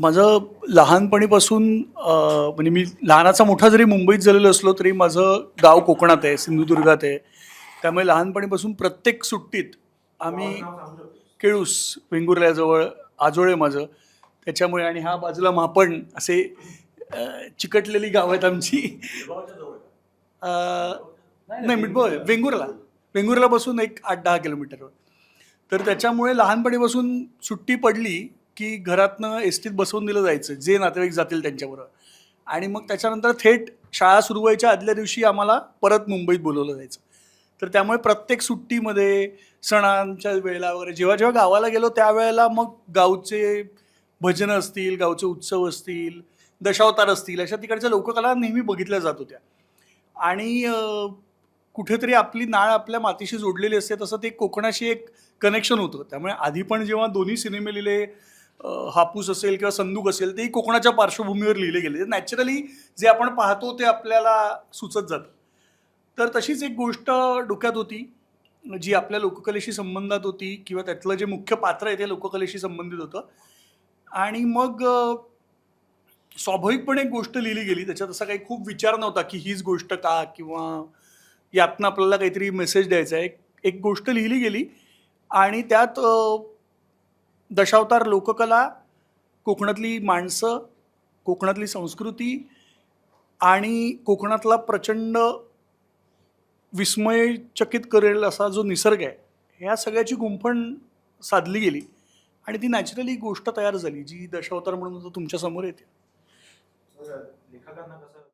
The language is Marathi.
माझं लहानपणीपासून म्हणजे मी लहानाचा मोठा जरी मुंबईत झालेलो असलो तरी माझं गाव कोकणात आहे सिंधुदुर्गात आहे. त्यामुळे लहानपणीपासून प्रत्येक सुट्टीत आम्ही केळूस वेंगुर्ल्याजवळ आजोळे माझं. त्याच्यामुळे आणि हा बाजूला मापण असे चिकटलेली गाव आहेत आमची. नाही मिठबळ वेंगुर्ला. वेंगुर्ला बसून एक आठ दहा किलोमीटरवर तर त्याच्यामुळे लहानपणीपासून सुट्टी पडली की घरातनं एस टीत बसवून दिलं जायचं जे नातेवाईक जातील त्यांच्याबरोबर. आणि मग त्याच्यानंतर थेट शाळा सुरू व्हायच्या आदल्या दिवशी आम्हाला परत मुंबईत बोलवलं जायचं. तर त्यामुळे प्रत्येक सुट्टीमध्ये सणांच्या वेळेला वगैरे जेव्हा जेव्हा गावाला गेलो त्यावेळेला मग गावचे भजनं असतील गावचे उत्सव असतील दशावतार असतील अशा तिकडच्या लोककला नेहमी बघितल्या जात होत्या. आणि कुठेतरी आपली नाळ आपल्या मातीशी जोडलेली असते तसं ते कोकणाशी एक कनेक्शन होतं. त्यामुळे आधी पण जेव्हा दोन्ही सिनेमे लिहिले हापूस असेल किंवा संदूक असेल तेही कोकणाच्या पार्श्वभूमीवर लिहिले गेले. नॅचरली जे आपण पाहतो ते आपल्याला सुचत जातं. तर तशीच एक गोष्ट डोक्यात होती जी आपल्या लोककलेशी संबंधात होती किंवा त्यातलं जे मुख्य पात्र आहे ते लोककलेशी संबंधित होतं. आणि मग स्वाभाविकपणे एक गोष्ट लिहिली गेली. त्याच्यात असा काही खूप विचार नव्हता की हीच गोष्ट का किंवा यातनं आपल्याला काहीतरी मेसेज द्यायचा आहे. एक- एक गोष्ट लिहिली गेली आणि त्यात दशावतार लोककला कोकणातली माणसं कोकणातली संस्कृती आणि कोकणातला प्रचंड विस्मयचकित करेल असा जो निसर्ग आहे ह्या सगळ्याची गुंफण साधली गेली आणि ती नॅचरली गोष्ट तयार झाली जी दशावतार म्हणून तुमच्यासमोर येते. लेखकांना कसं